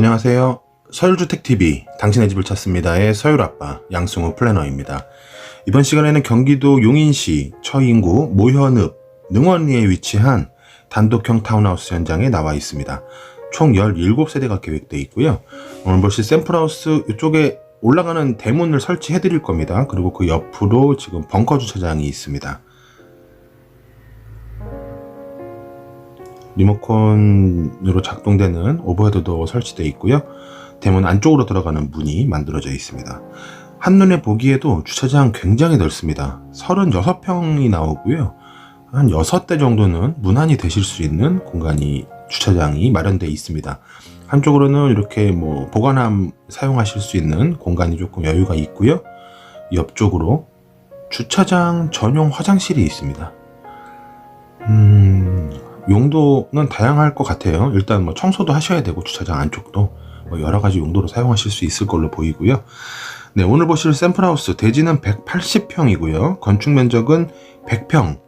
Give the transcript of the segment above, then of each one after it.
안녕하세요. 서울주택TV, 당신의 집을 찾습니다의 서울아빠, 양승우 플래너입니다. 이번 시간에는 경기도 용인시 처인구 모현읍 능원리에 위치한 단독형 타운하우스 현장에 나와 있습니다. 총 17세대가 계획되어 있고요. 오늘 보실 샘플하우스 이쪽에 올라가는 대문을 설치해 드릴 겁니다. 그리고 그 옆으로 지금 벙커 주차장이 있습니다. 리모컨으로 작동되는 오버헤드도 설치되어 있고요. 대문 안쪽으로 들어가는 문이 만들어져 있습니다. 한눈에 보기에도 주차장 굉장히 넓습니다. 36평이 나오고요. 한 6대 정도는 무난히 되실 수 있는 공간이 주차장이 마련되어 있습니다. 한쪽으로는 이렇게 뭐 보관함 사용하실 수 있는 공간이 조금 여유가 있고요. 옆쪽으로 주차장 전용 화장실이 있습니다. 음, 용도는 다양할 것 같아요. 일단 뭐 청소도 하셔야 되고 주차장 안쪽도 뭐 여러 가지 용도로 사용하실 수 있을 걸로 보이고요. 네, 오늘 보실 샘플하우스 대지는 180평이고요. 건축 면적은 100평,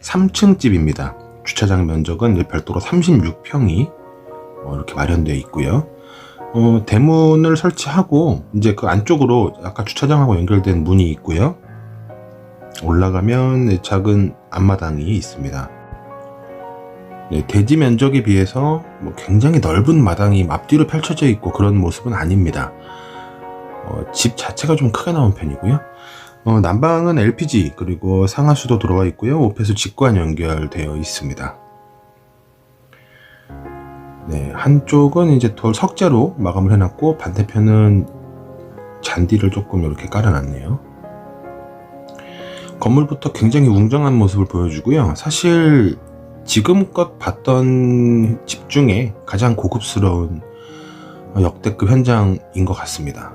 3층 집입니다. 주차장 면적은 별도로 36평이 어, 이렇게 마련되어 있고요. 어, 대문을 설치하고 이제 그 안쪽으로 아까 주차장하고 연결된 문이 있고요. 올라가면 작은 앞마당이 있습니다. 네, 대지 면적에 비해서 뭐 굉장히 넓은 마당이 앞뒤로 펼쳐져 있고 그런 모습은 아닙니다. 어, 집 자체가 좀 크게 나온 편이고요. 어, 난방은 LPG 그리고 상하수도 들어와 있고요. 오페수 직관 연결되어 있습니다. 네, 한쪽은 이제 돌 석재로 마감을 해놨고 반대편은 잔디를 조금 이렇게 깔아놨네요. 건물부터 굉장히 웅장한 모습을 보여주고요. 사실 지금껏 봤던 집 중에 가장 고급스러운 역대급 현장인 것 같습니다.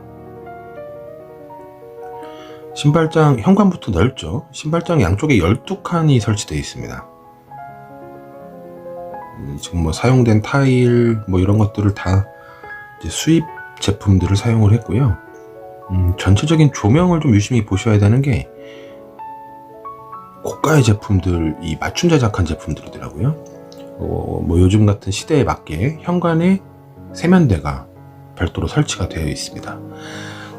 신발장 현관부터 넓죠. 신발장 양쪽에 12칸이 설치되어 있습니다. 음, 지금 뭐 사용된 타일 뭐 이런 것들을 다 수입 제품들을 사용을 했고요. 음, 전체적인 조명을 좀 유심히 보셔야 되는 게 고가의 제품들, 이 맞춤 제작한 제품들이더라고요. 어, 뭐 요즘 같은 시대에 맞게 현관에 세면대가 별도로 설치가 되어 있습니다.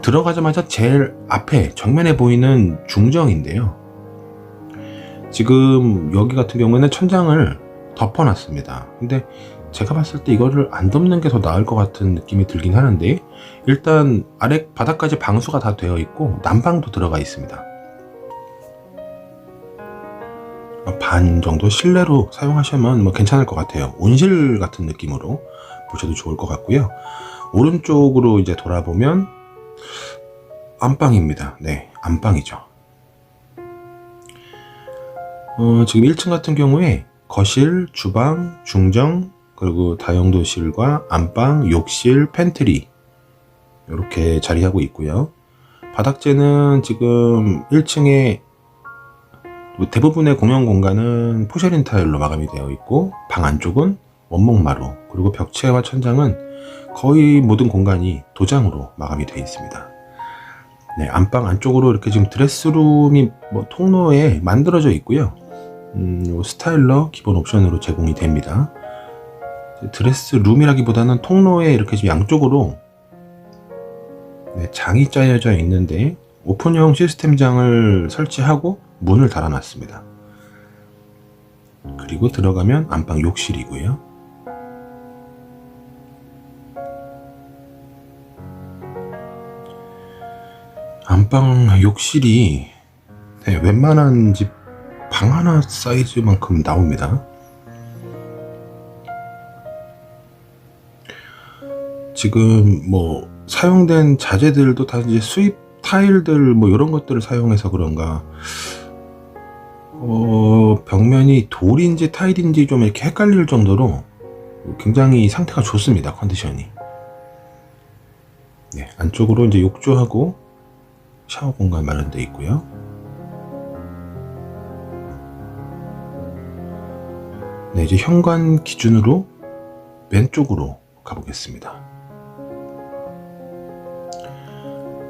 들어가자마자 제일 앞에 정면에 보이는 중정인데요. 지금 여기 같은 경우에는 천장을 덮어놨습니다. 근데 제가 봤을 때 이거를 안 덮는 게 더 나을 것 같은 느낌이 들긴 하는데 일단 아래 바닥까지 방수가 다 되어 있고 난방도 들어가 있습니다. 반 정도 실내로 사용하시면 뭐 괜찮을 것 같아요. 온실 같은 느낌으로 보셔도 좋을 것 같고요. 오른쪽으로 이제 돌아보면 안방입니다. 네, 안방이죠. 어, 지금 1층 같은 경우에 거실, 주방, 중정, 그리고 다용도실과 안방, 욕실, 팬트리 이렇게 자리하고 있고요. 바닥재는 지금 1층에 대부분의 공용 공간은 포셔린 타일로 마감이 되어 있고 방 안쪽은 원목마루 그리고 벽체와 천장은 거의 모든 공간이 도장으로 마감이 되어 있습니다. 네, 안방 안쪽으로 이렇게 지금 드레스룸이 뭐 통로에 만들어져 있고요. 음, 스타일러 기본 옵션으로 제공이 됩니다. 드레스룸이라기보다는 통로에 이렇게 지금 양쪽으로 네, 장이 짜여져 있는데 오픈형 시스템장을 설치하고 문을 달아놨습니다. 그리고 들어가면 안방 욕실이고요. 안방 욕실이 네, 웬만한 집 방 하나 사이즈만큼 나옵니다. 지금 뭐 사용된 자재들도 다 이제 수입 타일들 뭐 이런 것들을 사용해서 그런가 어, 벽면이 돌인지 타일인지 좀 이렇게 헷갈릴 정도로 굉장히 상태가 좋습니다 컨디션이 네, 안쪽으로 이제 욕조하고 샤워 공간 마련되어 있고요. 네, 이제 현관 기준으로 왼쪽으로 가보겠습니다.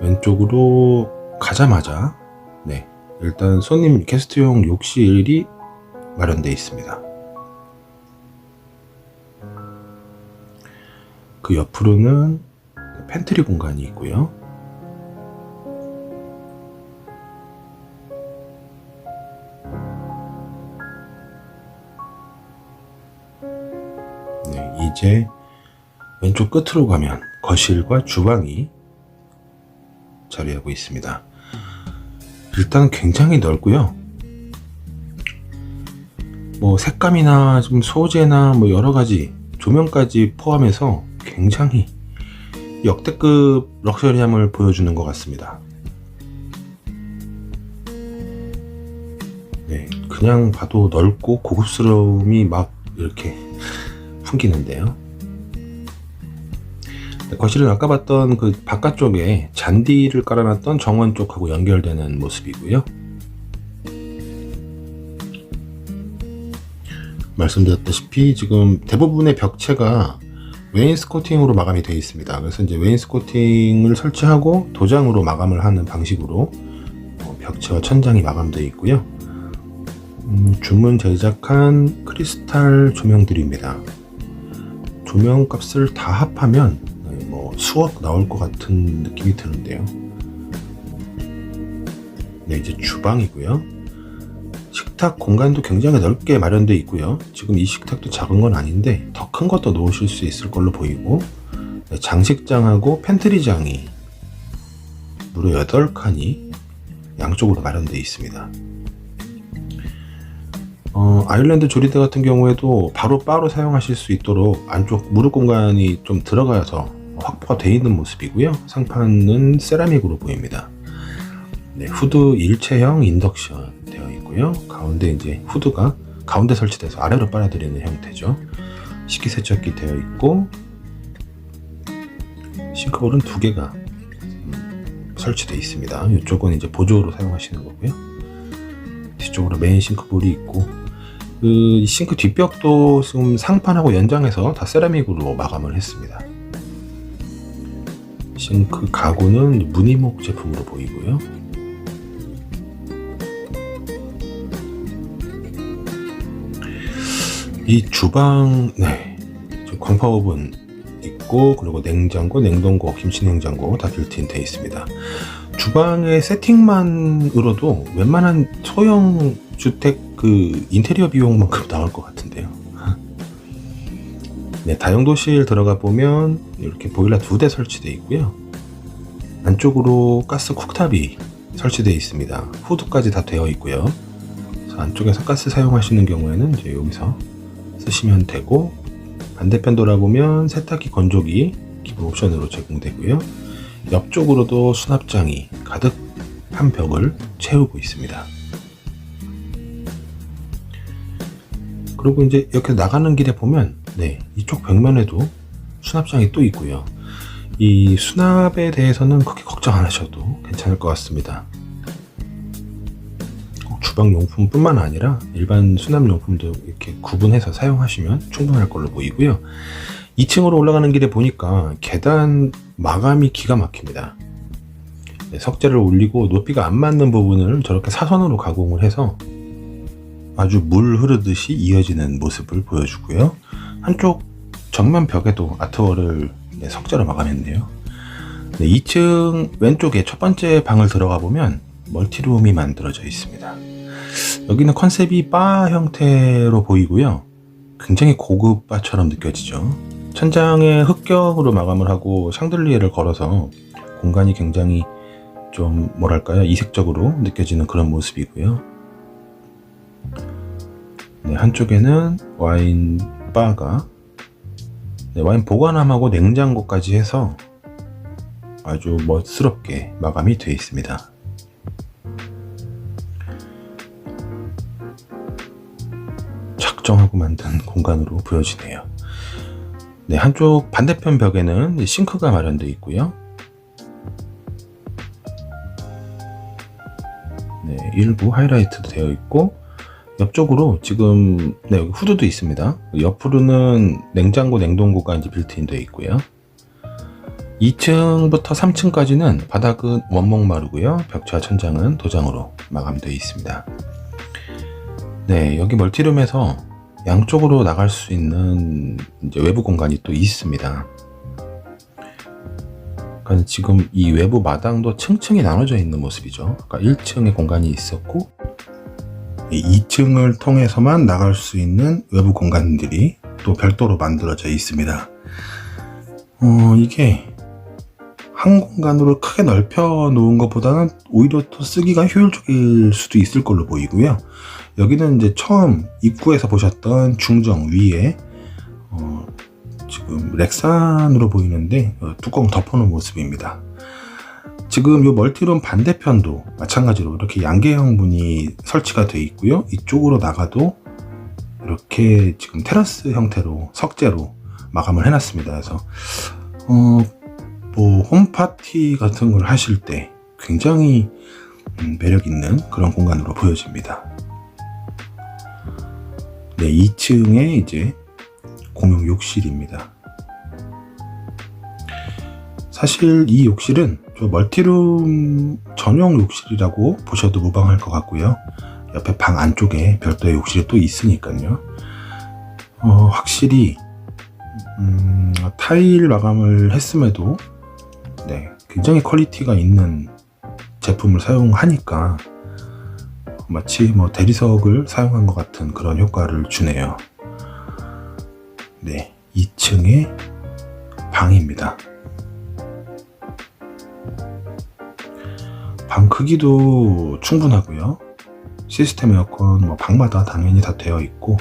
왼쪽으로 가자마자 네, 일단 손님 게스트용 욕실이 마련되어 있습니다. 그 옆으로는 팬트리 공간이 있고요. 네, 이제 왼쪽 끝으로 가면 거실과 주방이 자리하고 있습니다. 일단 굉장히 넓고요. 뭐 색감이나 좀 소재나 뭐 여러 가지 조명까지 포함해서 굉장히 역대급 럭셔리함을 보여주는 것 같습니다. 네, 그냥 봐도 넓고 고급스러움이 막 이렇게 풍기는데요. 네, 거실은 아까 봤던 그 바깥쪽에 잔디를 깔아놨던 정원 쪽하고 연결되는 모습이고요. 말씀드렸다시피 지금 대부분의 벽체가 웨인스코팅으로 마감이 되어 있습니다. 그래서 이제 웨인스코팅을 설치하고 도장으로 마감을 하는 방식으로 어, 벽체와 천장이 마감되어 있고요. 음, 주문 제작한 크리스탈 조명들입니다. 조명 값을 다 합하면 수억 나올 것 같은 느낌이 드는데요. 네, 이제 주방이고요. 식탁 공간도 굉장히 넓게 마련되어 있고요. 지금 이 식탁도 작은 건 아닌데 더 큰 것도 놓으실 수 있을 걸로 보이고 네, 장식장하고 팬트리장이 무려 8칸이 양쪽으로 마련되어 있습니다. 어, 아일랜드 조리대 같은 경우에도 바로 바로 사용하실 수 있도록 안쪽 무릎 공간이 좀 들어가서 확보가 되어 있는 모습이고요. 상판은 세라믹으로 보입니다. 네, 후드 일체형 인덕션 되어 있고요. 가운데 이제 후드가 가운데 설치돼서 아래로 빨아들이는 형태죠. 식기세척기 되어 있고 싱크볼은 두 개가 음, 설치되어 있습니다. 이쪽은 이제 보조로 사용하시는 거고요. 뒤쪽으로 메인 싱크볼이 있고 그 싱크 뒷벽도 지금 상판하고 연장해서 다 세라믹으로 마감을 했습니다. 싱크 가구는 무늬목 제품으로 보이고요. 이 주방, 네. 지금 광파 오븐 있고, 그리고 냉장고, 냉동고, 김치 냉장고 다 빌트인 돼 있습니다. 주방의 세팅만으로도 웬만한 소형 주택 그 인테리어 비용만큼 나올 것 같은데요. 네, 다용도실 들어가 보면 이렇게 보일러 두 대 설치되어 있고요. 안쪽으로 가스 쿡탑이 설치되어 있습니다. 후드까지 다 되어 있고요. 안쪽에서 가스 사용하시는 경우에는 이제 여기서 쓰시면 되고 반대편 돌아보면 세탁기 건조기 기본 옵션으로 제공되고요. 옆쪽으로도 수납장이 가득 한 벽을 채우고 있습니다. 그리고 이제 이렇게 나가는 길에 보면 네 이쪽 벽면에도 수납장이 또 있고요. 이 수납에 대해서는 크게 걱정 안 하셔도 괜찮을 것 같습니다. 꼭 주방 용품뿐만 아니라 일반 수납 용품도 이렇게 구분해서 사용하시면 충분할 걸로 보이고요. 2층으로 올라가는 길에 보니까 계단 마감이 기가 막힙니다. 네, 석재를 올리고 높이가 안 맞는 부분을 저렇게 사선으로 가공을 해서 아주 물 흐르듯이 이어지는 모습을 보여주고요. 한쪽 정면 벽에도 아트월을 네, 석재로 마감했네요. 네, 2층 왼쪽에 첫 번째 방을 들어가 보면 멀티룸이 만들어져 있습니다. 여기는 컨셉이 바 형태로 보이고요. 굉장히 고급 바처럼 느껴지죠. 천장에 흑격으로 마감을 하고 샹들리에를 걸어서 공간이 굉장히 좀 뭐랄까요 이색적으로 느껴지는 그런 모습이고요. 네, 한쪽에는 와인 바가 네, 와인 보관함하고 냉장고까지 해서 아주 멋스럽게 마감이 되어 있습니다. 작정하고 만든 공간으로 보여지네요. 네, 한쪽 반대편 벽에는 싱크가 마련되어 있고요. 네, 일부 하이라이트도 되어 있고 옆쪽으로 지금 네, 후드도 있습니다. 옆으로는 냉장고, 냉동고가 이제 빌트인 되어 있고요. 2층부터 3층까지는 바닥은 원목 마루고요. 벽체와 천장은 도장으로 마감되어 있습니다. 네, 여기 멀티룸에서 양쪽으로 나갈 수 있는 외부 공간이 또 있습니다. 약간 지금 이 외부 마당도 층층이 나눠져 있는 모습이죠. 아까 1층에 공간이 있었고 2층을 통해서만 나갈 수 있는 외부 공간들이 또 별도로 만들어져 있습니다. 어, 이게 한 공간으로 크게 넓혀 놓은 것보다는 오히려 더 쓰기가 효율적일 수도 있을 걸로 보이고요. 여기는 이제 처음 입구에서 보셨던 중정 위에 어, 지금 렉산으로 보이는데 어, 뚜껑 덮어놓은 모습입니다. 지금 이 멀티룸 반대편도 마찬가지로 이렇게 양계형 문이 설치가 되어 있고요. 이쪽으로 나가도 이렇게 지금 테라스 형태로 석재로 마감을 해놨습니다. 그래서 어, 뭐 홈파티 같은 걸 하실 때 굉장히 음, 매력 있는 그런 공간으로 보여집니다. 네, 2층에 이제 공용 욕실입니다. 사실 이 욕실은 저 멀티룸 전용 욕실이라고 보셔도 무방할 것 같고요. 옆에 방 안쪽에 별도의 욕실이 또 있으니까요. 어, 확실히 음, 타일 마감을 했음에도 네, 굉장히 퀄리티가 있는 제품을 사용하니까 마치 뭐 대리석을 사용한 것 같은 그런 효과를 주네요. 네, 2층의 방입니다. 방 크기도 충분하고요. 시스템 에어컨 뭐 방마다 당연히 다 되어 있고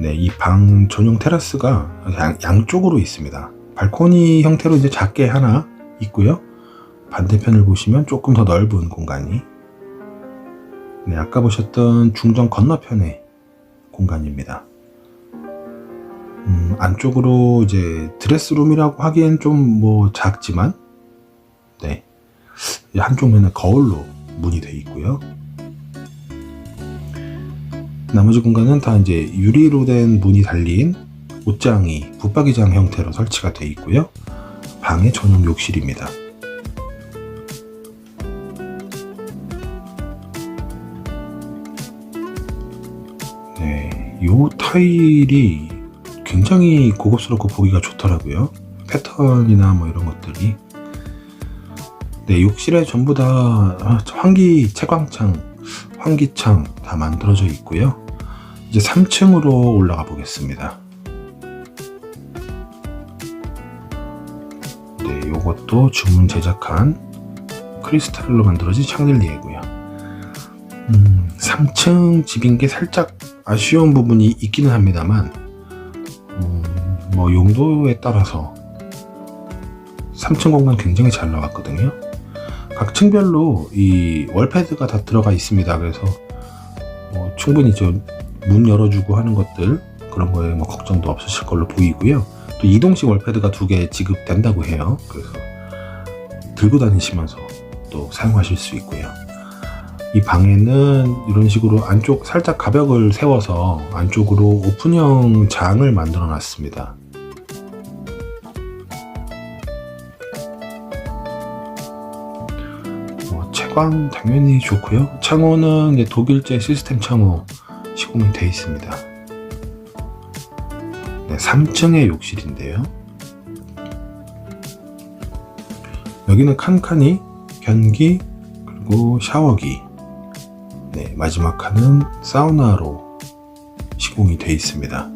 네, 이 방 전용 테라스가 양, 양쪽으로 있습니다. 발코니 형태로 이제 작게 하나 있고요. 반대편을 보시면 조금 더 넓은 공간이 네, 아까 보셨던 중정 건너편의 공간입니다. 음, 안쪽으로 이제 드레스룸이라고 하기엔 좀 뭐 작지만 네 한쪽 면은 거울로 문이 되어 있고요. 나머지 공간은 다 이제 유리로 된 문이 달린 옷장이 붙박이장 형태로 설치가 되어 있고요. 방의 전용 욕실입니다. 네, 요 타일이 굉장히 고급스럽고 보기가 좋더라고요. 패턴이나 뭐 이런 것들이. 네, 욕실에 전부 다 환기 채광창, 환기창 다 만들어져 있고요. 이제 3층으로 올라가 보겠습니다. 네, 요것도 주문 제작한 크리스탈로 만들어진 샹들리에고요. 음, 3층 집인 게 살짝 아쉬운 부분이 있기는 합니다만, 음, 뭐 용도에 따라서 3층 공간 굉장히 잘 나왔거든요. 각 층별로 이 월패드가 다 들어가 있습니다. 그래서 뭐 충분히 좀문 열어주고 하는 것들 그런 거에 뭐 걱정도 없으실 걸로 보이고요. 또 이동식 월패드가 두 개 지급된다고 해요. 그래서 들고 다니시면서 또 사용하실 수 있고요. 이 방에는 이런 식으로 안쪽 살짝 가벽을 세워서 안쪽으로 오픈형 장을 만들어 놨습니다. 채광 당연히 좋고요. 창호는 독일제 시스템 창호 시공이 되어 있습니다. 네, 3층의 욕실인데요. 여기는 칸칸이, 변기, 그리고 샤워기. 네, 마지막 칸은 사우나로 시공이 되어 있습니다.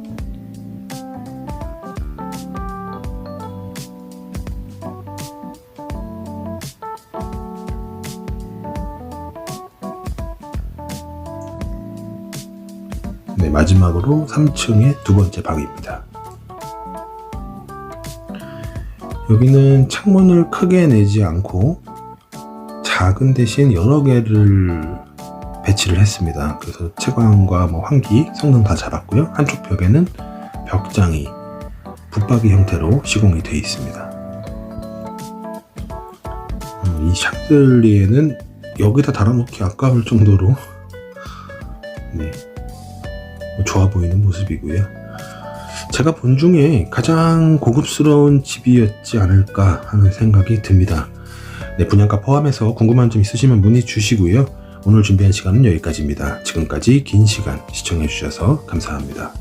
네, 마지막으로 3층의 두 번째 방입니다. 여기는 창문을 크게 내지 않고 작은 대신 여러 개를 배치를 했습니다. 그래서 채광과 뭐 환기 성능 다 잡았고요. 한쪽 벽에는 벽장이 붙박이 형태로 시공이 되어 있습니다. 음, 이 샹들리에는 여기다 달아놓기 아까울 정도로 네, 좋아 보이는 모습이고요. 제가 본 중에 가장 고급스러운 집이었지 않을까 하는 생각이 듭니다. 네, 분양가 포함해서 궁금한 점 있으시면 문의 주시고요. 오늘 준비한 시간은 여기까지입니다. 지금까지 긴 시간 시청해주셔서 감사합니다.